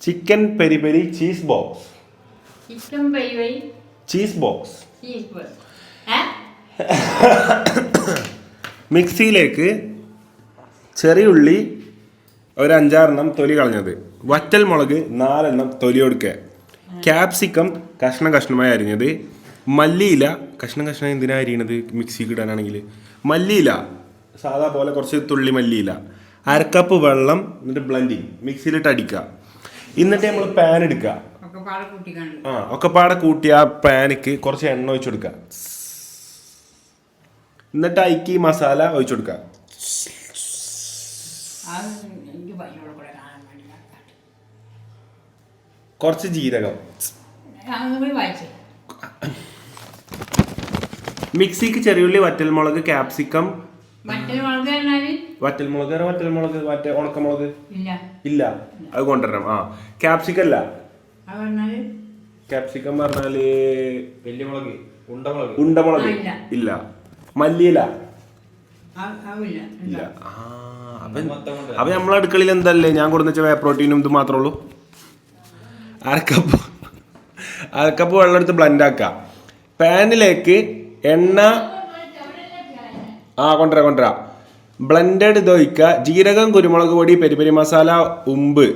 Chicken peri peri cheese box. Chicken pi വൈ cheese box. Cheese ഏ? മിക്സിയിലേക്ക് ചെറിയുള്ളി ഒരു അഞ്ചാറെണ്ണം തൊലി കളഞ്ഞത്. വറ്റൽ മുളക് നാലെണ്ണം തൊലി കൊടുക്കുക. ക്യാപ്സിക്കം കഷ്ണം കഷ്ണമായി അരിഞ്ഞത്. മല്ലിയില കഷ്ണം കഷ്ണം എന്തിനാണ് അരിയണത് മിക്സിക്ക് ഇടാനാണെങ്കിൽ? മല്ലിയില സാധാ പോലെ കുറച്ച് തുള്ളി മല്ലിയില. അരക്കപ്പ് വെള്ളം എന്നിട്ട് ബ്ലെൻഡിങ് മിക്സിയിലിട്ട് അടിക്കുക. എന്നിട്ട് നമ്മൾ പാൻ എടുക്കുക. ഒക്കെ പാടെ കൂട്ടിക്കാണ്ട്. ആ ഒക്കെ പാടെ കൂട്ടി ആ പാനിക്ക് കുറച്ച് എണ്ണ ഒഴിച്ചു കൊടുക്കുക. എന്നിട്ട് അയക്കി മസാല ഒഴിച്ചു കൊടുക്കുക. കുറച്ച് ജീരകം. മിക്സിക്ക് ചെറിയുള്ളി വറ്റൽമുളക് ക്യാപ്സിക്കം വറ്റൽമുളക് വറ്റൽമുളക് വേറെ വറ്റൽമുളക് മറ്റേ ഉണക്കമുളക്? ഇല്ല. ഇല്ല. അത് കൊണ്ടുവരണം. ആ. ക്യാപ്സിക്കം അല്ല. ക്യാപ്സിക്കം പറഞ്ഞാൽ? വലിയ മുളക് ഉണ്ടമുളക്. ഉണ്ടമുളക്. ഇല്ല. ഇല്ല. മല്ലിയില. ഇല്ല. ആ അപ്പൊ നമ്മളെ അടുക്കളയിൽ എന്തല്ലേ? ഞാൻ കൊടുന്ന വേ പ്രോട്ടീനും ഇത് മാത്രമേ ഉള്ളൂ. അരക്കപ്പ് അരക്കപ്പ് വെള്ളം എടുത്ത് ബ്ലെൻഡ് ആക്കുക. പാനിലേക്ക് എണ്ണ ആ കൊണ്ടുവരാം കൊണ്ടുവരാ. ബ്ലെൻഡഡ് ദോയ്ക്ക ജീരകം കുരുമുളക് പൊടി പെരി പെരി മസാല ഉമ്പ്.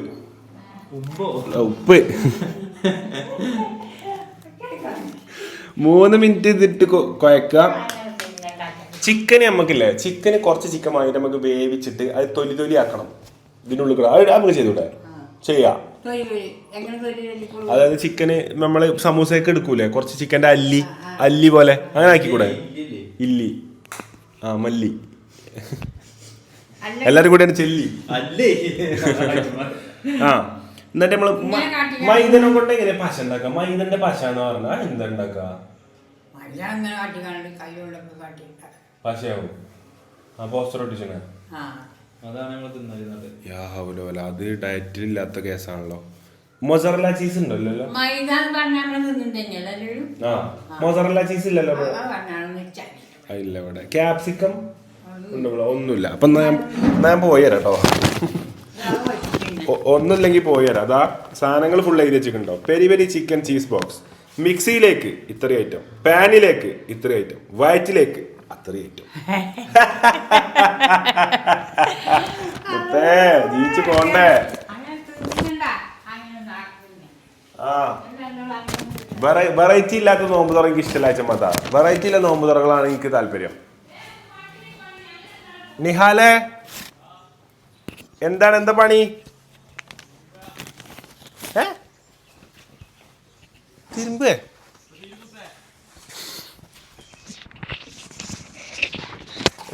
ഉമ്പോ? ഉപ്പ്. മൂന്ന് മിനിറ്റ് ഇതിട്ട് കുഴക്ക കുഴക്കുക ചിക്കന് നമുക്കില്ലേ ചിക്കന് കുറച്ച് ചിക്കൻ വാങ്ങിയിട്ട് നമുക്ക് വേവിച്ചിട്ട് അത് തൊലി തൊലി ആക്കണം. ഇതിനുള്ളിൽ കൂടെ. അത് നമുക്ക് ചെയ്തൂടെ? ചെയ്യാം. അതായത് ചിക്കന് നമ്മൾ സമൂസയൊക്കെ എടുക്കൂലേ? കുറച്ച് ചിക്കന്റെ അല്ലി. അല്ലി പോലെ. അങ്ങനെ ആക്കിക്കൂടെ? ഇല്ലില്ലേ? ഇല്ലി. ആ മല്ലി. എല്ലാരും കൂടെയാണ് ചെല്ലി. അല്ലേ? ആ എന്നിട്ട് നമ്മൾ മൈദനെ കൊണ്ട് എങ്ങനെ പശ ഉണ്ടാക്കാം? മൈദന്റെ പശ എന്ന് പറഞ്ഞാ എന്താ ഉണ്ടാക്കുക മഴ അങ്ങനെ കാട്ടിക്കാണ്ട് കൈ കൊണ്ടൊക്കെ കാട്ടി. പശയാവും? ആ പോസ്റ്റർ അത് ഡയറ്റിൽ ഇല്ലാത്ത കേസാണല്ലോ. മൊസറല്ല ചീസ് ഉണ്ടല്ലോ മൊസറല്ല ചീസ് ഇല്ലല്ലോ ഇല്ല ഇവിടെ. ക്യാപ്സിക്കം? ഒന്നുമില്ല. അപ്പൊ ഞാൻ ഞാൻ പോയി തരാം കേട്ടോ. ഒന്നുമില്ലെങ്കിൽ പോയി. തരാം അതാ സാധനങ്ങൾ ഫുൾ എഴുതി വെച്ചിട്ടുണ്ടോ peri peri chicken cheese box മിക്സിയിലേക്ക് ഇത്ര ഐറ്റം പാനിലേക്ക് ഇത്ര ഐറ്റം വയറ്റിലേക്ക് അത്ര ഐറ്റം ജീവിച്ചു പോണ്ടേ. ആ. വെറൈറ്റി ഇല്ലാത്ത നോമ്പ് തുറ എനിക്ക് ഇഷ്ടമല്ല ചമ്മത്ത വെറൈറ്റി ഇല്ല നോമ്പ് തുറകളാണ് എനിക്ക് താല്പര്യം. നിഹാലെ? എന്താണ് എന്താ പണി? ഏ? തിരുമ്പേ.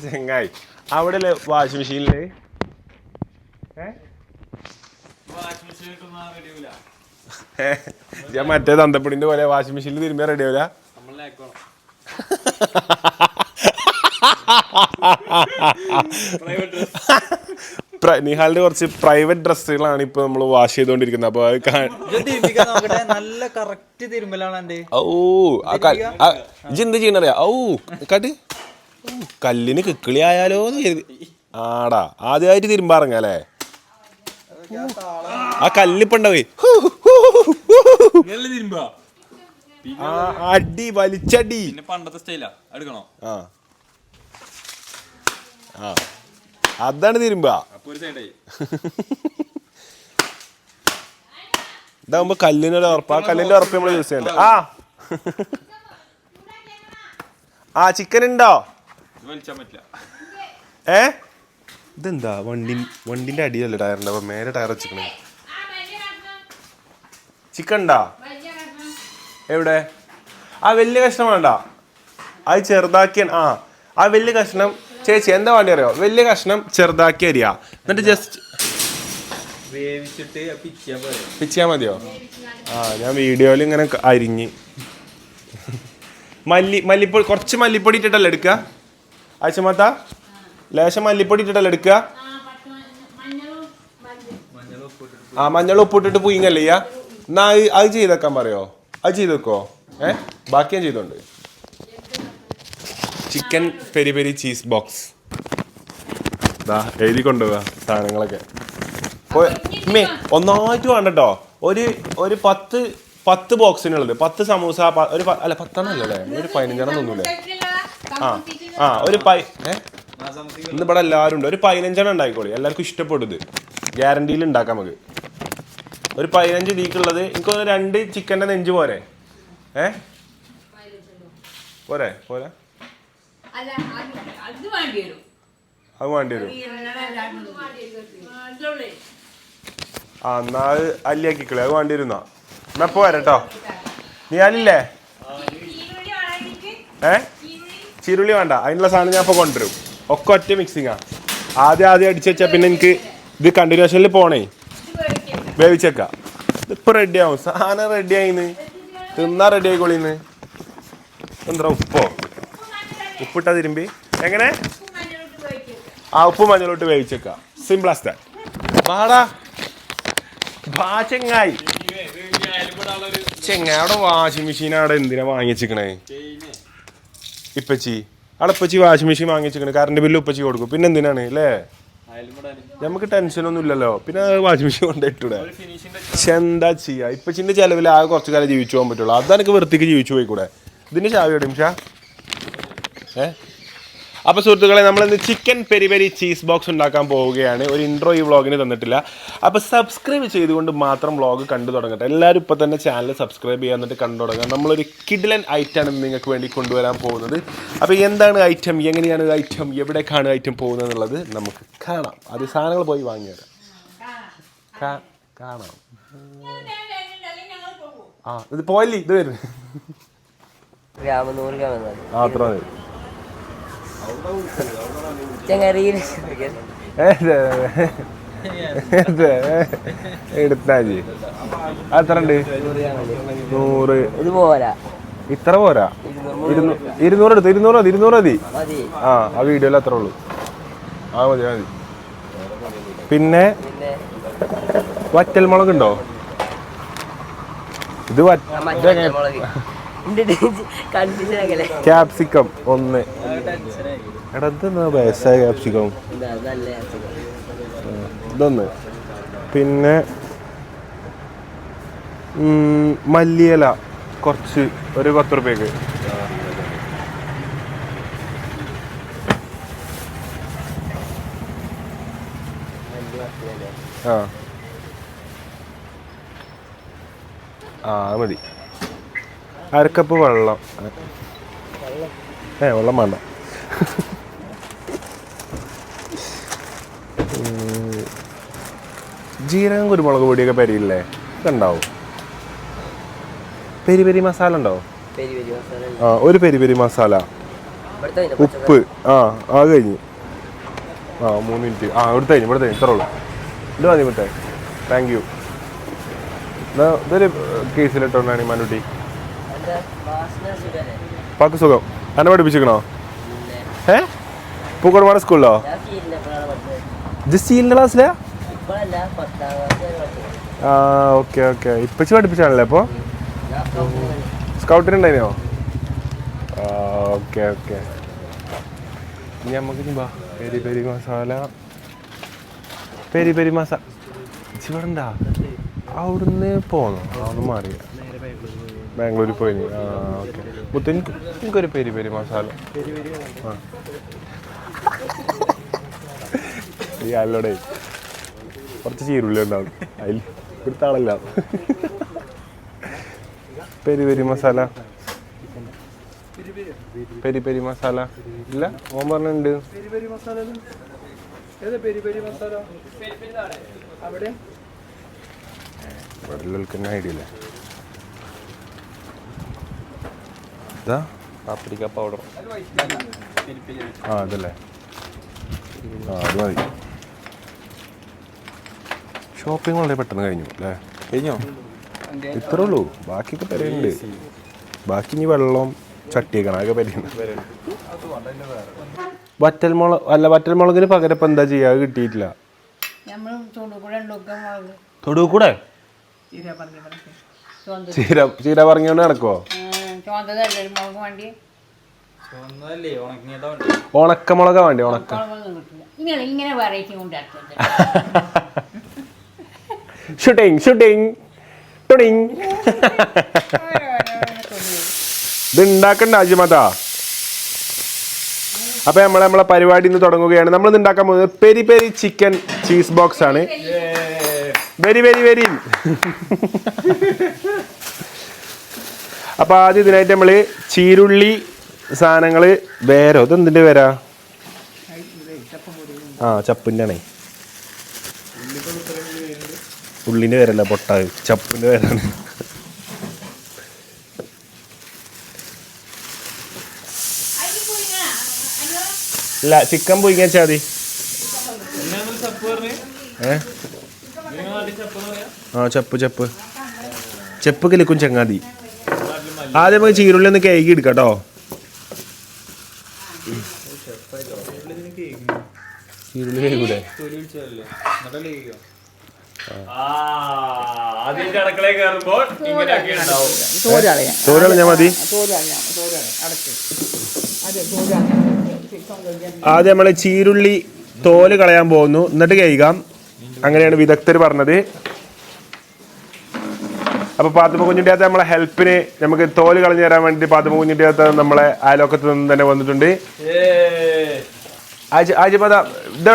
ചെങ്ങായി. അവിടെ അല്ലേ വാഷിംഗ് മെഷീനിൽ? ഞാൻ മറ്റേ തന്തപ്പൊടിന്റെ പോലെ വാഷിംഗ് മെഷീനിൽ തിരുമ്പിയാ റെഡി ആവില്ല നിഹാലിന്റെ കുറച്ച് പ്രൈവറ്റ് ഡ്രസ്സുകളാണ് ഇപ്പൊ നമ്മൾ വാഷ് ചെയ്തോണ്ടിരിക്കുന്നത്. അപ്പൊ നല്ല കറക്റ്റ് തിരുമ്പലാണ് എന്റെ ഓ എന്ത് ചെയ്യണറിയാ? ഔ കാട്ട്. കല്ലിന് കിക്കിളി ആയാലോ ആടാ ആദ്യമായിട്ട് തിരുമ്പാറങ്ങല്ലേ ആ കല്ലിപ്പുണ്ടാവേ ആ അടി വലിച്ചടി. പിന്നെ പണ്ടത്തെ സ്റ്റൈലാ എടുക്കണോ? ആ. ആ. അതാണ് തിരുമ്പ ഇതാകുമ്പോ കല്ലിനൊരു ഉറപ്പ്. ആ കല്ലിന്റെ ഉറപ്പ് നമ്മൾ യൂസ് ചെയ്യണ്ട. ആ. ആ ചിക്കൻ ഉണ്ടോ? ഏ? ഇതെന്താ? വണ്ടി വണ്ടിന്റെ അടിയല്ലേ ടയറിന്റെ അപ്പൊ മേലെ ടയർ വെച്ചിക്കണേ ചിക്കൻ ഉണ്ടാ? എവിടെ? ആ വലിയ കഷ്ണം വേണ്ട. അത് ചെറുതാക്കിയ ആ ആ വലിയ കഷ്ണം ചേച്ചി എന്താ വേണ്ടി അറിയോ? വലിയ കഷ്ണം ചെറുതാക്കി അരിയാ. എന്നിട്ട് ജസ്റ്റ് പിച്ചാ മതിയോ? ആ ഞാൻ വീഡിയോയിൽ ഇങ്ങനെ അരിഞ്ഞ്. മല്ലി മല്ലിപ്പൊടി കുറച്ച് മല്ലിപ്പൊടി ഇട്ടിട്ടല്ലേ എടുക്കുക? ആഴ്ചമാത്ത ലേശം മല്ലിപ്പൊടി ഇട്ടിട്ടല്ലേ എടുക്കുക? ആ മഞ്ഞൾ ഉപ്പിട്ടിട്ട് പുയിങ്ങല്ലേ ചെയ്യാ എന്നാ അത് ചെയ്തേക്കാൻ പറയോ? അത് ചെയ്തേക്കോ ഏ? ബാക്കി ഞാൻ ചെയ്തോണ്ട്. Chicken peri peri cheese box. എഴുതി കൊണ്ടുപോവാ സാധനങ്ങളൊക്കെ. മേ ഒന്നായിട്ട് വേണ്ട ഒരു ഒരു പത്ത് പത്ത് ബോക്സിനുള്ളത്. പത്ത് സമൂസ ഒരു അല്ല പത്തെണ്ണം അല്ലേ ഒരു പതിനഞ്ചെണ്ണം തോന്നൂലേ? ആ ആ ഒരു പൈ ഏ? ഇന്ന് ഇവിടെ എല്ലാവരും ഉണ്ട്. ഒരു പതിനഞ്ചെണ്ണം ഉണ്ടായിക്കോളി. എല്ലാവർക്കും ഇഷ്ടപ്പെടുത് ഗ്യാരണ്ടിയിൽ ഉണ്ടാക്കാം നമുക്ക്. ഒരു പതിനഞ്ച് വീക്കുള്ളത് എനിക്ക് രണ്ട് ചിക്കന്റെ നെഞ്ച് പോരെ. ഏ? പോരെ പോരെ. അത് അത് വേണ്ടി വരും. അത് വേണ്ടി വരും. ഈ എണ്ണ ആ എന്നാ അത് അല്ലിയാക്കിക്കളെ അത് വേണ്ടി വരുന്ന. എന്നാ കേട്ടോ നീ അല്ലേ ഏ? ചിരുളി. വേണ്ട. അതിനുള്ള സാധനം ഞാൻ ഇപ്പോൾ കൊണ്ടുവരും. ഒക്കെ ഒറ്റ മിക്സിങ്ങാ ആദ്യം ആദ്യം അടിച്ചു വെച്ചാൽ പിന്നെ എനിക്ക് ഇത് കണ്ടിന്യൂഷനിൽ പോണേ. വേവിച്ചേക്കാം. ഇതിപ്പോൾ റെഡി ആവും. സാധനം റെഡി ആയിന്ന് തിന്നാ റെഡി ആയിക്കോളിന്ന്. എന്താ ഉപ്പോ? ഉപ്പിട്ടാ തിരുമ്പി. എങ്ങനെ? ആ ഉപ്പ് മഞ്ഞളോട്ട് വേവിച്ചേക്കാം. സിമ്പിൾ ആസ് ദാറ്റ് വാടാ. വാ ചെങ്ങായി. ചെങ്ങായുടെ വാഷിംഗ് മെഷീൻ അവിടെ എന്തിനാ വാങ്ങിച്ചിക്കണേ ഇപ്പച്ചി. അവിടെ ഇപ്പച്ചി വാഷിംഗ് മെഷീൻ വാങ്ങിച്ചിക്കണേ കറണ്ട് ബില്ല് ഉപ്പച്ചി കൊടുക്കും. പിന്നെ എന്തിനാണ് അല്ലേ? നമുക്ക് ടെൻഷനൊന്നും ഇല്ലല്ലോ. പിന്നെ വാഷിംഗ് മെഷീൻ കൊണ്ടിട്ടൂടെ പക്ഷെ എന്താ ചെയ്യാ? ഇപ്പച്ചിന്റെ ചെലവിൽ ആകെ കുറച്ചു കാലം ജീവിച്ചു പോകാൻ പറ്റുള്ളൂ. അതെനിക്ക് വൃത്തിക്ക് ജീവിച്ചു പോയിക്കൂടെ. ഇതിന്റെ ചാവി ഇടും ഷാ ഏ? അപ്പോൾ സുഹൃത്തുക്കളെ നമ്മളിന്ന് chicken peri peri cheese box ഉണ്ടാക്കാൻ പോവുകയാണ്. ഒരു ഇൻട്രോ ഈ വ്ളോഗിന് തന്നിട്ടില്ല. അപ്പോൾ സബ്സ്ക്രൈബ് ചെയ്തുകൊണ്ട് മാത്രം വ്ളോഗ് കണ്ടു തുടങ്ങട്ടെ. എല്ലാവരും ഇപ്പോൾ തന്നെ ചാനൽ സബ്സ്ക്രൈബ് ചെയ്യാൻ എന്നിട്ട് കണ്ടു തുടങ്ങുക. നമ്മളൊരു കിഡിലൻ ഐറ്റാണ് നിങ്ങൾക്ക് വേണ്ടി കൊണ്ടുവരാൻ പോകുന്നത്. അപ്പോൾ എന്താണ് ഐറ്റം എങ്ങനെയാണ് ഐറ്റം എവിടേക്കാണ് ഐറ്റം പോകുന്നത് എന്നുള്ളത് നമുക്ക് കാണാം. അത് സാധനങ്ങൾ പോയി വാങ്ങി വരാം. കാ- കാണാം. ആ ഇത് പോയല്ലേ? ഇത് വരുന്നത് അത്ര മതി ചങ്ങ എടുത്താജി അത്ര ഉണ്ട് നൂറ്. ഇത് പോരാ. ഇത്ര പോരാ? ഇരുന്നൂ- ഇരുന്നൂറ് എടുത്തു? ഇരുന്നൂറ് മതി ഇരുന്നൂറ് മതി. ആ ആ വീഡിയോയിൽ അത്ര ഉള്ളൂ. ആ മതി മതി. പിന്നെ വറ്റൽ മുളക് ഉണ്ടോ? ഇത് ആ ക്യാപ്സിക്കം ഒന്ന്. എടാ ഇതെന്നാ വയസ്സായ ക്യാപ്സിക്കം. ഇതൊന്ന്. പിന്നെ മല്ലിയില. കുറച്ച് ഒരു പത്ത് റുപ്യക്ക് ആ ആ മതി. അരക്കപ്പ് വെള്ളം. ഏ വെള്ളം വേണ്ട. ജീരകം കുരുമുളക് പൊടിയൊക്കെ പെരിയില്ലേ? ഇതുണ്ടാവും. പെരി പെരി മസാല ഉണ്ടോ. ആ ഒരു പെരി പെരി മസാല. ഉപ്പ്. ആ ആ കഴിഞ്ഞ്. ആ മൂന്ന് മിനിറ്റ്. ആ ഇവിടുത്തെ കഴിഞ്ഞു ഇവിടുത്തെ കഴിഞ്ഞു. ഇത്രേ ഉള്ളൂ. ഇത് മതി മുത്തേ താങ്ക് യു എന്നാ ഇതൊരു കേസിലിട്ടോണ്ടാണ് മനുട്ടി. പാക്ക് സുഖം. എന്നെ പഠിപ്പിച്ചിരിക്കണോ? ഏ? പൂക്കോട് സ്കൂളിലോ? ജസ്റ്റ് ഫീലിന്റെ എപ്പോഴാണ് പഠിച്ചത്. ഇത് സ്റ്റീലിന്റെ ക്ലാസ്സിലാ? ആ ഓക്കെ ഓക്കെ. ഇപ്പച്ചി പഠിപ്പിച്ചാണല്ലേ അപ്പോൾ സ്കൗട്ടിനുണ്ടായിരുന്നോ? Okay okay. ഇനി നമുക്ക് ഇനി peri peri masala. Peri peri masala ഇവിടെ അവിടുന്ന് പോന്നോ? അതൊന്നും മാറിയ? ബാംഗ്ലൂരിൽ പോയി ആ ഓക്കെ. മുത്ത എനിക്കൊരു പെരി പെരി മസാല. ആ. ഈ അല്ലോടെ കുറച്ച് ചീരുള്ളി ഉണ്ടാവും. അതിൽ ഇവിടുത്തെ ആളല്ല. Peri peri masala. Peri peri masala. ഇല്ല ഓൻ പറഞ്ഞിട്ടുണ്ട്. ഇവിടെ ഐഡിയ ഇല്ല? ഇതാ പാപ്രിക്ക പൗഡർ ആ അതല്ലേ ആ അത് മതി. ഷോപ്പിംഗ് വളരെ പെട്ടെന്ന് കഴിഞ്ഞു അല്ലേ? കഴിഞ്ഞോ? ഇത്രേ ഉള്ളൂ. ബാക്കിയൊക്കെ പെരയുണ്ട് ബാക്കി ഇനി വെള്ളം ചട്ടിയേക്കണം അതൊക്കെ പെരയുണ്ട് വറ്റൽമുളക് അല്ല വറ്റൽമുളകിന് പകരം ഇപ്പം എന്താ ചെയ്യുക അത് കിട്ടിയിട്ടില്ല. നമ്മൾ തൊടു കൂടെ ഉണ്ടാക്കാൻ മുളക്. തൊടു കൂടെ? ചീര ചീര പറഞ്ഞുകൊണ്ട് നടക്കുവോ? ചുവന്നതല്ലേ ഒരു മുളക് വണ്ടി ഉണങ്ങിയതാ ഉണക്കമുളക വേണ്ടി ഉണക്ക. മുളകൊന്നും കിട്ടില്ല ഇങ്ങനെ ഇങ്ങനെ വെറൈറ്റി കൊണ്ടാക്കുന്നത് ഷൂട്ടിങ് ഷൂട്ടിങ് ടുടിങ് ഇത് ഉണ്ടാക്കണ്ട അജിമതാ അപ്പൊ നമ്മൾ നമ്മളെ പരിപാടി ഇന്ന് തുടങ്ങുകയാണ്. നമ്മൾ ഇന്ന് ഉണ്ടാക്കാൻ പോകുന്നത് peri peri chicken cheese box ആണ്. വെരി വെരി വെരി അപ്പൊ ആദ്യം ഇതിനായിട്ട് നമ്മൾ ചീരുള്ളി സാധനങ്ങൾ വേരോ? ഇതെന്തിന്റെ പേരാ ആ ചപ്പിന്റെ ആണേ ഉള്ളിന്റെ പേരല്ല പൊട്ടാ. ചപ്പിന്റെ പേരാണ് ഇല്ല ചിക്കൻ പോയി ചാതി ആ ചപ്പ് ചപ്പ്. ചെപ്പ് കിലക്കും ചങ്ങാതി. ആദ്യം നമുക്ക് ചീരുള്ളി ഒന്ന് കേക്ക് എടുക്കാം കേട്ടോ ചീരുള്ളി കേക്കൂടെ അതിന്റെ അടുക്കളയിൽ കയറുമ്പോൾ ഇങ്ങനെയൊക്കെ ഉണ്ടാവും തോൽ കളയാം ചോറ് കളഞ്ഞാൽ മതി. തോൽ കളയാം തോൽ കളയാം അടച്ച് അതെ തോൽ കളയാം ചിക്കൻ കഴിക്കാൻ ആദ്യം നമ്മൾ ചീരുള്ളി തോൽ കളയാൻ പോകുന്നു. എന്നിട്ട് കഴിക്കാം അങ്ങനെയാണ് വിദഗ്ധർ പറഞ്ഞത്. അപ്പൊ പാത്തുമ്മ കുഞ്ഞിന്റെ അകത്ത് നമ്മളെ ഹെൽപ്പിന് നമുക്ക് തോൽ കളഞ്ഞു തരാൻ വേണ്ടി പാത്തുമ്മ കുഞ്ഞിന്റെ അകത്ത് നമ്മളെ അയലോക്കത്ത് നിന്ന് തന്നെ വന്നിട്ടുണ്ട്. ആജ്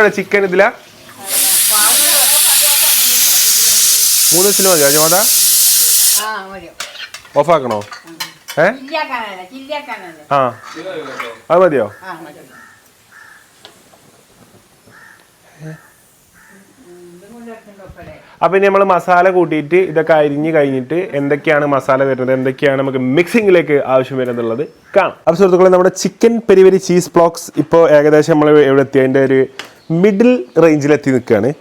ചിക്കൻ ഇതില? മൂന്ന് വിസിൽ മതിയോ ആജിമത ഓഫാക്കണോ? ഏ? ആ. അത് മതിയോ? അപ്പൊ ഇനി നമ്മൾ മസാല കൂട്ടിയിട്ട് ഇതൊക്കെ അരിഞ്ഞ് കഴിഞ്ഞിട്ട് എന്തൊക്കെയാണ് മസാല വരുന്നത് എന്തൊക്കെയാണ് നമുക്ക് മിക്സിങ്ങിലേക്ക് ആവശ്യം വരുന്നുള്ളത് കാണാം. അപ്പൊ സുഹൃത്തുക്കളെ നമ്മുടെ chicken peri peri cheese box ഇപ്പോൾ ഏകദേശം നമ്മൾ എവിടെ എത്തി? അതിന്റെ ഒരു മിഡിൽ റേഞ്ചിലെത്തി നിൽക്കുകയാണ്.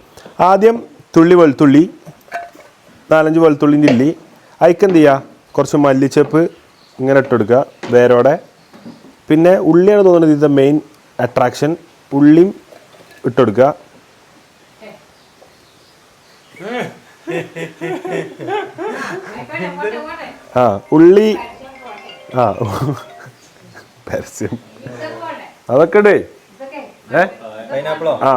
ആദ്യം തുള്ളി വെളുത്തുള്ളി നാലഞ്ച് വെളുത്തുള്ളിന്റെ ഇല്ലി അതിക്കെന്ത് ചെയ്യുക കുറച്ച് മല്ലിച്ചപ്പ് ഇങ്ങനെ ഇട്ടെടുക്കുക വേരോടെ. പിന്നെ ഉള്ളിയാണ് തോന്നുന്നത് ഇതിന്റെ മെയിൻ അട്രാക്ഷൻ ഉള്ളിയും ഇട്ടെടുക്കുക. ആ ഉള്ളി. ആ. പരസ്യം. അതൊക്കെ ഇടേ. ഏ? ആ.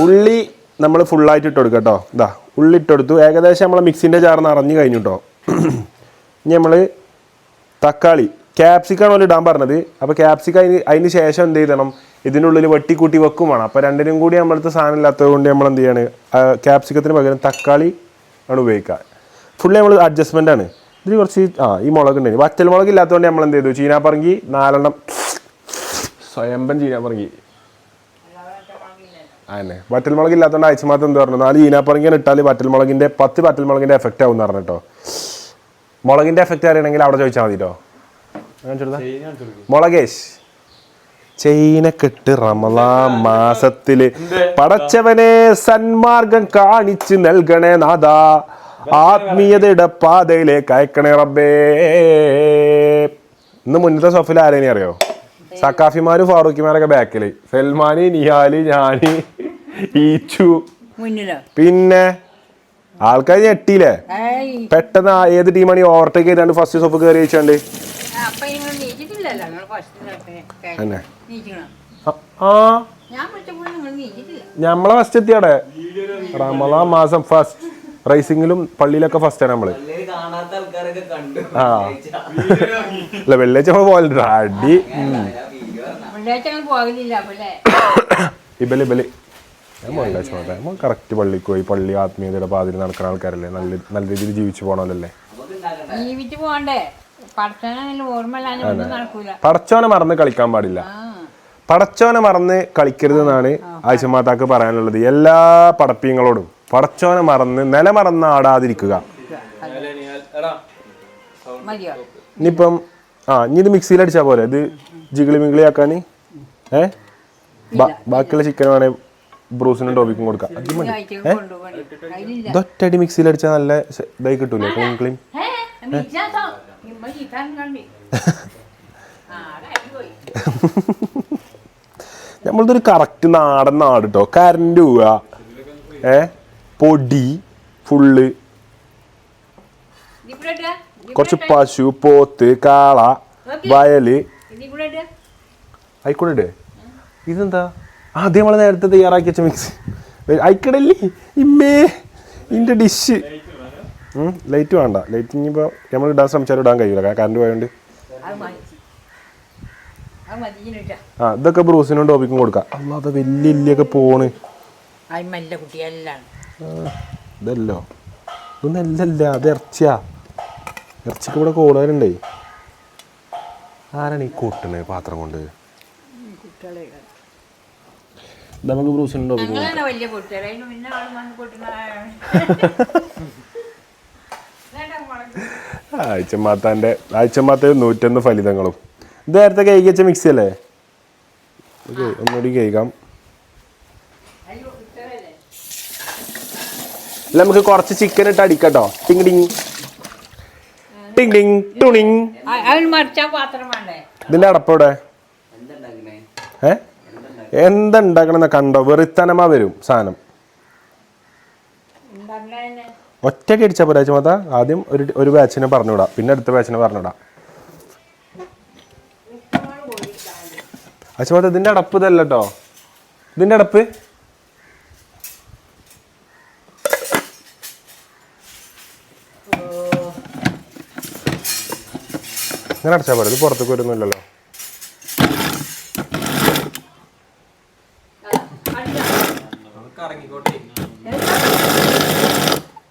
ഉള്ളി നമ്മൾ ഫുള്ളായിട്ട് ഇട്ട് കൊടുക്കുക കേട്ടോ. ഇതാ ഉള്ളി ഇട്ട് കൊടുത്തു. ഏകദേശം നമ്മൾ മിക്സിന്റെ ജാർ നിറഞ്ഞു കഴിഞ്ഞു കേട്ടോ. ഇനി നമ്മൾ തക്കാളി. ക്യാപ്സിക്കാണ് ഇടാൻ പറഞ്ഞത്. അപ്പോൾ ക്യാപ്സിക്ക അതിന് അതിന് ശേഷം എന്ത് ചെയ്യണം ഇതിനുള്ളിൽ വെട്ടിക്കൂട്ടി വെക്കും വേണം അപ്പോൾ രണ്ടിനും കൂടി നമ്മളടുത്ത് സാധനം ഇല്ലാത്തത് കൊണ്ട് നമ്മൾ എന്ത് ചെയ്യാണ്? ക്യാപ്സിക്കത്തിന് പകരം തക്കാളി ആണ് ഉപയോഗിക്കുക. ഫുള്ളി നമ്മൾ അഡ്ജസ്റ്റ്മെന്റ് ആണ്. ഇതിൽ കുറച്ച് ആ ഈ മുളക് ഉണ്ടായി വറ്റൽ മുളക് ഇല്ലാത്തതുകൊണ്ട് നമ്മൾ എന്ത് ചെയ്തു? ചീനാപ്പറങ്കി നാലെണ്ണം. സ്വയംഭം ചീനാപ്പറങ്കി. അതന്നെ. വറ്റൽമുളക് ഇല്ലാത്തതുകൊണ്ട് അയച്ചു മാത്രം എന്ത് പറഞ്ഞു? നാല് ഈനാപ്പറങ്ങിയാണ് ഇട്ടാൽ വറ്റൽമുളകിന്റെ പത്ത് വറ്റൽമുളകിന്റെ എഫക്റ്റ് ആവും എന്ന് പറഞ്ഞിട്ടോ. മുളകിന്റെ എഫക്റ്റ് അറിയണമെങ്കിൽ അവിടെ ചോദിച്ചാൽ മതി കേട്ടോ മുളകേഷ്. ചെയിനക്കെട്ട് റമലാ മാസത്തിൽ പടച്ചവനെ സന്മാർഗം കാണിച്ച് നൽകണേ നാദാ ആത്മീയതയുടെ പാതയിലേക്ക് അയക്കണേ റബ്ബേ. ഇന്ന് മുന്നത്തെ സഫിൽ ആരേനെ അറിയോ? സക്കാഫിമാരും ഫാറൂഖിമാരൊക്കെ ബാക്കിൽ. സൽമാനി നിഹാലി ഞാനി ഈച്ചു. പിന്നെ ആൾക്കാർ ഞെട്ടിയില്ലേ പെട്ടെന്ന് ഏത് ടീമാണ് ഈ ഓവർടേക്ക് ചെയ്താണ്ട് ഫസ്റ്റ് സോഫ് കയറി വെച്ചാണ്ട് തന്നെ. ആ- ഞമ്മളെ ഫസ്റ്റ് എത്തിയാടെ? റമള മാസം ഫസ്റ്റ് റൈസിങ്ങിലും പള്ളിയിലൊക്കെ ഫസ്റ്റ് ആണ് നമ്മൾ. കാണാത്ത ആൾക്കാരൊക്കെ കണ്ടു. ആ. അല്ല വെള്ളിയാഴ്ച നമ്മൾ പോകലുണ്ട് അടി. ഇബൽ ഇബൽ. ഞാൻ കറക്റ്റ് പള്ളിക്ക് പോയി. പള്ളി ആത്മീയതയുടെ പാതിൽ നടക്കുന്ന ആൾക്കാരല്ലേ? നല്ല നല്ല രീതിയിൽ ജീവിച്ചു പോകണമല്ലേ പോകണ്ടേ? നടക്കൂല. പടച്ചോനെ മറന്ന് കളിക്കാൻ പാടില്ല. പടച്ചോനെ മറന്ന് കളിക്കരുത് എന്നാണ് ആയിഷമാതാക്ക് പറയാനുള്ളത്. എല്ലാ പടപ്പീങ്ങളോടും പടച്ചോനെ മറന്ന് നില മറന്ന് ആടാതിരിക്കുക. ഇനിയിപ്പം ആ ഇനി ഇത് മിക്സിയിൽ അടിച്ചാൽ പോലെ ഇത് ജിഗിളി മിഗിളി ആക്കാൻ? ഏ? ബാക്കിയുള്ള ചിക്കൻ വേണേൽ ബ്രൂസിനും ടോപ്പിക്കും കൊടുക്കാം. ഒറ്റടി ഇതൊറ്റടി മിക്സിയിൽ അടിച്ചാൽ നല്ല ഇതായി കിട്ടൂലേ? ക്ലീൻ ക്ലീൻ ഏ മിച്ചാത്തോ ഇമ്മ ചിക്കാൻ കണ്ടി ആ അതായി പോയി നമ്മളിതൊരു കറക്റ്റ് നാടൻ നാട് കേട്ടോ കരണ്ട് പോവുക ഏ? പൊടി ഫുള്ള് കുറച്ച് പശു പോത്ത് കാള വയൽ ഇടുക ആയിക്കോട്ടെ. ഇതെന്താ? ആദ്യം നമ്മൾ നേരത്തെ തയ്യാറാക്കി വെച്ച മിക്സ് ആയിക്കടല്ലേ ഇമ്മേ ഇതിന്റെ ഡിഷ് ലൈറ്റ് വേണ്ട. ലൈറ്റ് ഇനിയിപ്പോൾ നമ്മൾ ഇടാൻ ശ്രമിച്ചാലും ഇടാൻ കഴിയില്ല കറണ്ട് പോയതുകൊണ്ട് അത് മതി അത് മതി ഇതിനിട്ടാ ആ ഇതൊക്കെ ബ്രൂസിനും ടോപ്പിക്കും കൊടുക്കാം. അല്ലാതെ വലിയ ഇല്ലൊക്കെ പോണ്. ഇതല്ലോ. ഇതൊന്നും അല്ലല്ല അത് ഇറച്ചിയാ. ഇറച്ചിക്ക് ഇവിടെ കൂടുതലുണ്ടേ ആരാണ് ഈ കൂട്ടണ പാത്രം കൊണ്ട്? നമുക്ക് ബ്രൂസിനും ടോപ്പിക്കും ആഴ്ചമാത്താന്റെ ആഴ്ചമാത്ത നൂറ്റൊന്ന് ഫലിതങ്ങളും. ഇത് നേരത്തെ കേക്ക് വെച്ച മിക്സി അല്ലേ ഓക്കെ ഒന്നുകൂടി കേൾക്കാം അല്ല നമുക്ക് കുറച്ച് ചിക്കൻ ഇട്ട് അടിക്കട്ടോ. ടിങ് ടിങ്. ടിങ് ടിങ് ടുണിങ്. ഇതിന്റെ അടപ്പോടെ? ഏ? എന്തുണ്ടാക്കണെന്ന് കണ്ടോ? വെറുത്തനമാ വരും സാധനം. ഒറ്റയ്ക്ക് അടിച്ചാൽ പോരാ ചുമത ആദ്യം ഒരു ഒരു ബാച്ചിനെ പറഞ്ഞുവിടാം. പിന്നെ അടുത്ത ബാച്ചിനെ പറഞ്ഞുവിടാം. അച്ഛമത്ത ഇതിന്റെ അടപ്പ് ഇതല്ല കേട്ടോ ഇതിന്റെ അടപ്പ്. ഇങ്ങനെ അടച്ചാൽ പോരാ ഇത് പുറത്തേക്ക് വരുന്നില്ലല്ലോ.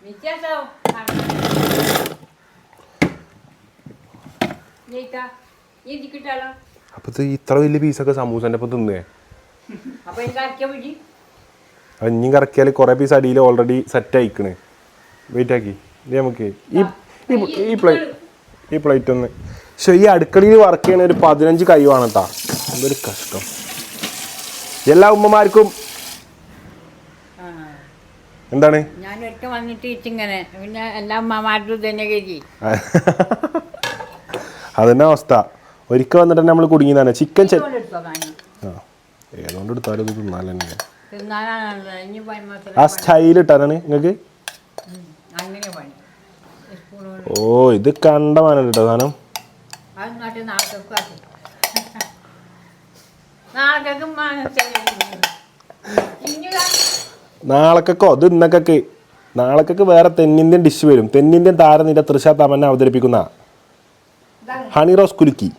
വ്യത്യാസവും ഇത് കിട്ടാലോ അപ്പൊ ഇത് ഇത്ര വലിയ പീസൊക്കെ സമൂസന്റെ ഒപ്പം തിന്നേ. അഞ്ഞും കറക്കിയാൽ കുറേ പീസ് അടിയിൽ ഓൾറെഡി സെറ്റ് ആയിക്കണ്. വെയിറ്റ് ആക്കി. ഇത് നമുക്ക് ഈ പ്ലേറ്റ് ഈ പ്ലേറ്റ് ഒന്ന്. പക്ഷെ ഈ അടുക്കളയിൽ വർക്ക് ചെയ്യണ ഒരു പതിനഞ്ച് കൈ വേണം കേട്ടാ എന്തൊരു കഷ്ടം. എല്ലാ ഉമ്മമാർക്കും എന്താണ്? ഞാൻ ഒരിക്കൽ വന്നിട്ട് ഇച്ചിങ്ങനെ പിന്നെ എല്ലാ അമ്മമാരുടെ തന്നെ കരുതി. അതന്നെ അവസ്ഥ. ഒരിക്കൽ വന്നിട്ട് നമ്മൾ കുടുങ്ങിയതാണ്. ചിക്കൻ ചെ ആ ഏതുകൊണ്ട് എടുത്താലും ഇത് തിന്നാൽ തന്നെ ആ സ്റ്റൈൽ ഇട്ടാനാണ് നിങ്ങൾക്ക് കൊണ്ട് ഓ ഇത് കണ്ടമാനം കേട്ടോ. സാധനം നാളക്കൊക്കെ? ഇത് ഇന്നക്കൊക്കെ. നാളക്കൊക്കെ വേറെ തെന്നിന്ത്യൻ ഡിഷ് വരും. തെന്നിന്ത്യൻ താരനിര തൃശ തമന്ന അവതരിപ്പിക്കുന്ന ഹണി റോസ് കുലുക്കി.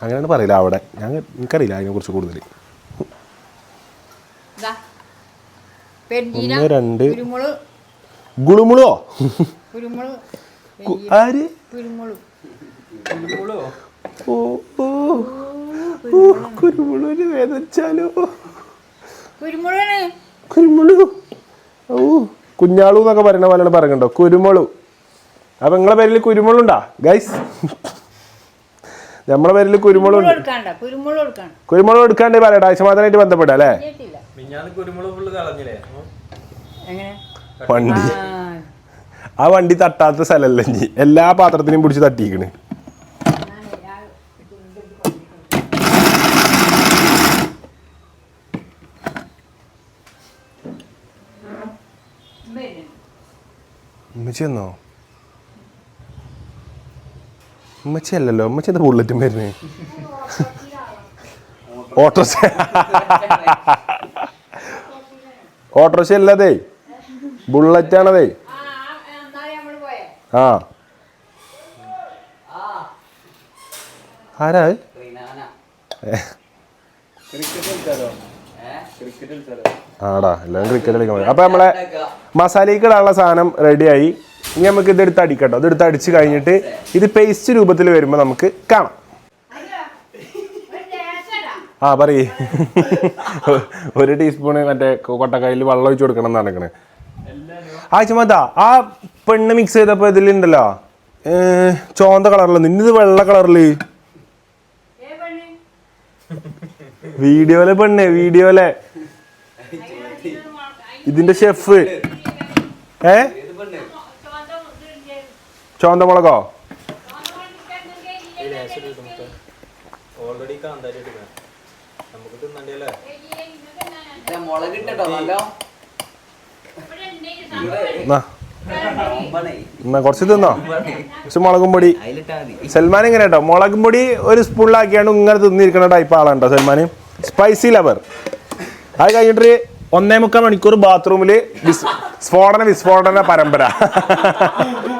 അങ്ങനെയാണ് പറയില്ല അവിടെ. ഞാൻ എനിക്കറിയില്ല അതിനെക്കുറിച്ച് കൂടുതൽ. ഒന്ന് രണ്ട്. ഗുളുമുളോ? ആര്? ഓ ഓ. വേദനിച്ചാലോ? കുരുമുളു ഓ കുഞ്ഞാളു എന്നൊക്കെ പറയുന്ന പോലെയാണ് പറയുന്നുണ്ടോ? കുരുമുളു അപ്പൊ നിങ്ങളെ പേരിൽ കുരുമുളുണ്ടാ ഗൈസ് നമ്മളെ പേരിൽ കുരുമുളക് കുരുമുളക് എടുക്കാണ്ട് കുരുമുളക് എടുക്കാണ്ട്. പറയട്ടെ ആഴ്ചമാത്രമായിട്ട് ബന്ധപ്പെട്ട അല്ലേ? വണ്ടി. ആ വണ്ടി തട്ടാത്ത സ്ഥലമല്ല ഇനി. എല്ലാ പാത്രത്തിനെയും പിടിച്ച് തട്ടിക്കണ്. ഉമ്മച്ചി എന്നോ ഉമ്മച്ചി അല്ലല്ലോ ഉമ്മച്ചി എന്താ ബുള്ളറ്റും വരുന്നേ? ഓട്ടോറിക്ഷ. ഓട്ടോറിക്ഷ അല്ലതേ ബുള്ളറ്റാണതേ ആ. ആരാ? ആടാ എല്ലാവരും ക്രിക്കറ്റ് കളിക്കാൻ അപ്പൊ നമ്മളെ മസാലയ്ക്ക് സാധനം റെഡിയായി ഇനി നമുക്ക് ഇതെടുത്ത് അടിക്കട്ടോ. ഇതെടുത്ത് അടിച്ച് കഴിഞ്ഞിട്ട് ഇത് പേസ്റ്റ് രൂപത്തിൽ വരുമ്പോൾ നമുക്ക് കാണാം. ആ പറയേ. ഒരു ടീസ്പൂണ് മറ്റേ കൊട്ടക്കായിൽ വെള്ളം ഒഴിച്ച് കൊടുക്കണം എന്നാണ് നടക്കണേ ചുമത ആ പെണ്ണ് മിക്സ് ചെയ്തപ്പോ ഇതിലുണ്ടല്ലോ. ചോന്ത കളറിൽ നിന്നിത് വെള്ള കളറിൽ. വീഡിയോയിലെ പെണ്ണ് വീഡിയോയിലെ ഇതിന്റെ ഷെഫ് ഏ? ഏത് പെണ്ണ് ചോന്ത മുളകോ ഓൾറെഡി കാന്താരി എടുക്കാം നമുക്ക് തിന്നണ്ടല്ലേ ഇത് മുളക് ഇട്ടോ നല്ല. എന്നാ നോമ്പാണേ എന്നാ കുറച്ച് തിന്നോ? കുറച്ച് മുളകും പൊടി. സൽമാൻ ഇങ്ങനെ കേട്ടോ മുളകും പൊടി ഒരു സ്പൂണിലാക്കിയാണ് ഇങ്ങനെ തിന്നിരിക്കുന്ന ടൈപ്പ് ആളാണ് കേട്ടോ സൽമാൻ സ്പൈസി ലവർ അത് കഴിഞ്ഞിട്ട് ഒന്നേ മുക്കാൽ മണിക്കൂർ ബാത്റൂമിൽ വിസ്ഫോടന സ്ഫോടന വിസ്ഫോടന പരമ്പര.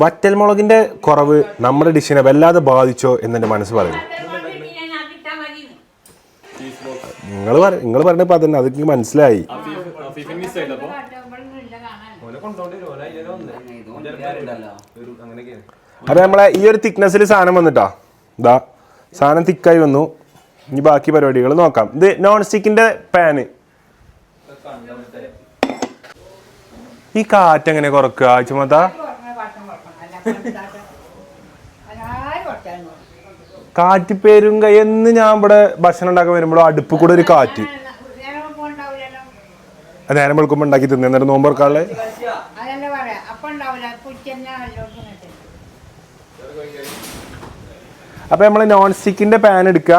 വറ്റൽ മുളകിന്റെ കുറവ് നമ്മുടെ ഡിഷിനെ വല്ലാതെ ബാധിച്ചോ എന്നെ മനസ്സ് പറയുന്നു. നിങ്ങൾ നിങ്ങൾ പറഞ്ഞപ്പോ അതന്നെ അതൊക്കെ മനസ്സിലായി. അതെ നമ്മളെ ഈ ഒരു തിക്നെസ്സിൽ സാധനം വന്നിട്ടാ? ഇതാ സാധനം തിക്കായി വന്നു. ഇനി ബാക്കി പരിപാടികൾ നോക്കാം. ഇത് നോൺ സ്റ്റിക്കിന്റെ പാന് ഈ കാറ്റ് എങ്ങനെ കുറക്കുക? ആഴ്ചമത്ത കാറ്റ് പേരുങ്ക എന്ന് ഞാൻ ഇവിടെ ഭക്ഷണം ഉണ്ടാക്കാൻ വരുമ്പോഴും അടുപ്പ് കൂടെ ഒരു കാറ്റ്. നേരം വെളുക്കുമ്പോ ഉണ്ടാക്കി തിന്നു. എന്നിട്ട് പറയാ അപ്പൊ നമ്മൾ നോൺ സ്റ്റിക്കിന്റെ പാൻ എടുക്ക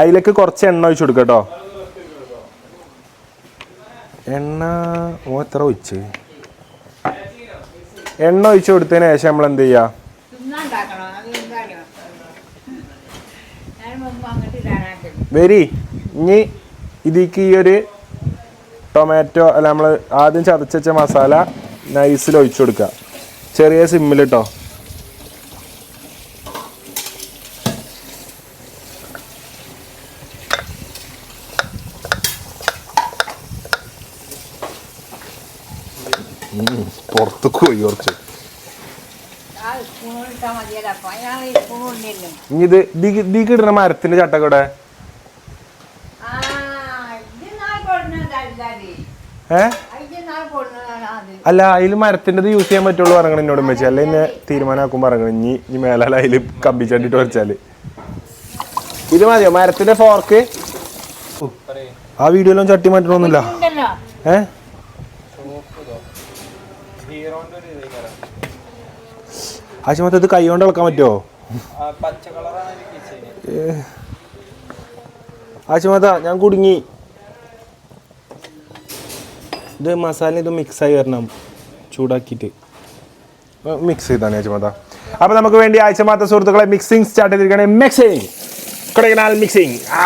അതിലേക്ക് കുറച്ച് എണ്ണ ഒഴിച്ചു കൊടുക്കുക കേട്ടോ. എണ്ണ ഓ എത്ര ഒഴിച്ച്? എണ്ണ ഒഴിച്ചു കൊടുത്തതിന് ശേഷം നമ്മൾ എന്ത് ചെയ്യാ? വരി. ഇനി ഇതിക്ക് ഈ ഒരു ടൊമാറ്റോ അല്ല നമ്മൾ ആദ്യം ചതച്ചുവെച്ച മസാല നൈസിൽ ഒഴിച്ചു കൊടുക്കുക ചെറിയ സിമ്മിൽ കേട്ടോ പുറത്തേക്ക് പോയി കുറച്ച് ആ സ്പൂൺ ഇട്ടാൽ മതിയല്ലോ അപ്പൊ അയാൾ സ്പൂൺ കൊണ്ടിരുന്നു ഇനി ഇത് ഇതിക്ക് ഇടുന്ന മരത്തിന്റെ ചട്ടക്കൂടെ ആ ഇത് നാൾ കൊടുക്കുന്നതല്ലേ ഏഹ് ഇത് മരത്തിന്റെ കൊടുക്കുന്നതാണ് അത്. അല്ല അതിൽ മരത്തിന്റെ യൂസ് ചെയ്യാൻ പറ്റുള്ളൂ പറയണം എന്നോട് വെച്ചാൽ അല്ലെ എന്നെ തീരുമാനമാക്കും പറയണം ഇനി ഇനി മേലാൽ അതിൽ കമ്പി ചണ്ടിട്ട് വരച്ചാൽ ഇത് മതിയോ? മരത്തിന്റെ ഫോർക്ക് ആ വീഡിയോയിലും ചട്ടി മാറ്റണമെന്നില്ല ഉണ്ടല്ലോ ഏ ഹീറോന്റെ ഒരു ഇതേക്കാരം ആശുപത്രി ഇത് കൈ കൊണ്ട് ഇളക്കാൻ പറ്റുമോ ആശുമത ഞാൻ കുടുങ്ങി. ഇത് മസാല ഇത് മിക്സ് ആയി വരണം. ചൂടാക്കിയിട്ട്. മിക്സ് ചെയ്താണ് ആഴ്ചമാത അപ്പോൾ നമുക്ക് വേണ്ടി ആഴ്ചമാത്ത സുഹൃത്തുക്കളെ മിക്സിംഗ് സ്റ്റാർട്ട് ചെയ്തിരിക്കണേ മിക്സിംഗ് കൊടൈക്കനാൽ മിക്സിംഗ് ആ.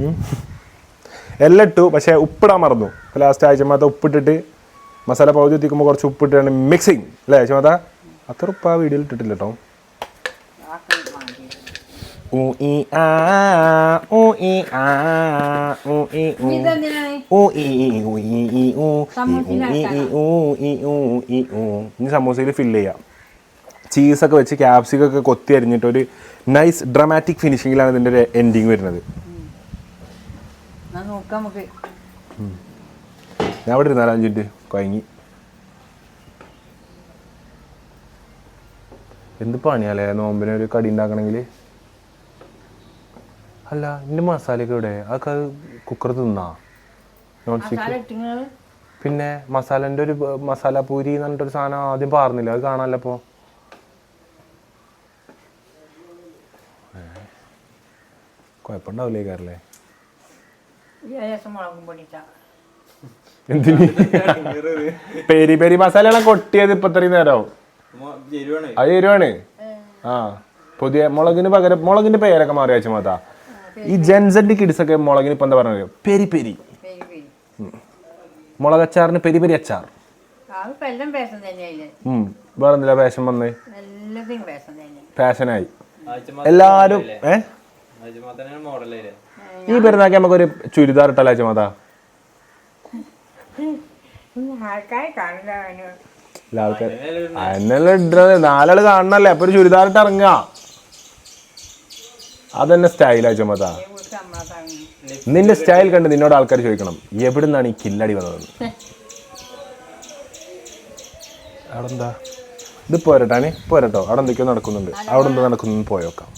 ഉം. എല്ലാം ഇട്ടു പക്ഷേ ഉപ്പിടാൻ മറന്നു. ലാസ്റ്റ് ആഴ്ചമാത്ത ഉപ്പിട്ടിട്ട് മസാല പകുതി എത്തിക്കുമ്പോൾ കുറച്ച് ഉപ്പിട്ടാണ് മിക്സിങ് അല്ലേ ആഴ്ചമാത്ത അത്ര ഉപ്പ് ആ വീഡിയോയിൽ ഇട്ടിട്ടില്ല കേട്ടോ ഇനി സമൂസയിൽ ഫില്ല് ചെയ്യാം. ചീസൊക്കെ വെച്ച് ക്യാപ്സിക്കൊക്കെ കൊത്തി അരിഞ്ഞിട്ട് ഒരു നൈസ് ഡ്രമാറ്റിക് ഫിനിഷിങ്ങിലാണ് ഇതിന്റെ ഒരു എൻഡിങ് വരുന്നത്. നോക്കാം നമുക്ക്. ഞാൻ അവിടെ ഇരുന്നാലും അഞ്ച് മിനിറ്റ് കുഴങ്ങി എന്ത് പണിയാലേ? നോമ്പിനെ ഒരു കടി ഉണ്ടാക്കണമെങ്കിൽ അല്ല എന്റെ മസാലയൊക്കെ ഇവിടെ അതൊക്കെ അത് കുക്കർ തിന്നാ? നോൺ സ്റ്റിക്ക് പിന്നെ മസാലന്റെ ഒരു മസാല പൂരി എന്ന് പറഞ്ഞിട്ടൊരു സാധനം ആദ്യം പാർന്നില്ല? അത് കാണാമല്ലോ അപ്പോൾ കുഴപ്പമുണ്ടാവില്ലേ കാരല്ലേ ഏകദേശം മുളകും എന്തിന്? പെരി പെരി മസാലകളെ കൊട്ടിയത് ഇപ്പൊ ഇത്രയും നേരമാവും അത് എരുവാണ്? ആ പുതിയ മുളകിന് പകരം മുളകിന്റെ പേരൊക്കെ മാറി വെച്ച മാതാ. ഈ ജെൻസഡ് കിഡ്സ് ഒക്കെ മുളകിന് ഇപ്പൊ എന്താ പറഞ്ഞത്? Peri peri. മുളകച്ചാറിന് പെരി പെരി അച്ചാർ. വേറെന്തില്ല പാഷൻ വന്നേ? പാഷനായി എല്ലാരും ഏഹ് ഈ പെരുന്നാക്കി നമുക്കൊരു ചുരിദാർ ഇട്ടല്ലേ ചുമത നാലാൾ കാണണല്ലേ അപ്പൊ ഒരു ചുരിദാർ ഇട്ട് ഇറങ്ങുക. അതന്നെ സ്റ്റൈലാ അച്ഛ മാതാ. വീട്ടിൽ നമ്മളെ കാണുന്നു നിന്റെ സ്റ്റൈൽ കണ്ട് നിന്നോട് ആൾക്കാർ ചോദിക്കണം എവിടുന്നാണ് ഈ കില്ലടി വന്നത്? അവിടെ എന്താ ഇത് പോരട്ടാണ് പോരട്ടോ. അവിടെ എന്തൊക്കെയോ നടക്കുന്നുണ്ട്. അവിടെ എന്താ നടക്കുന്നു പോയോക്കാം.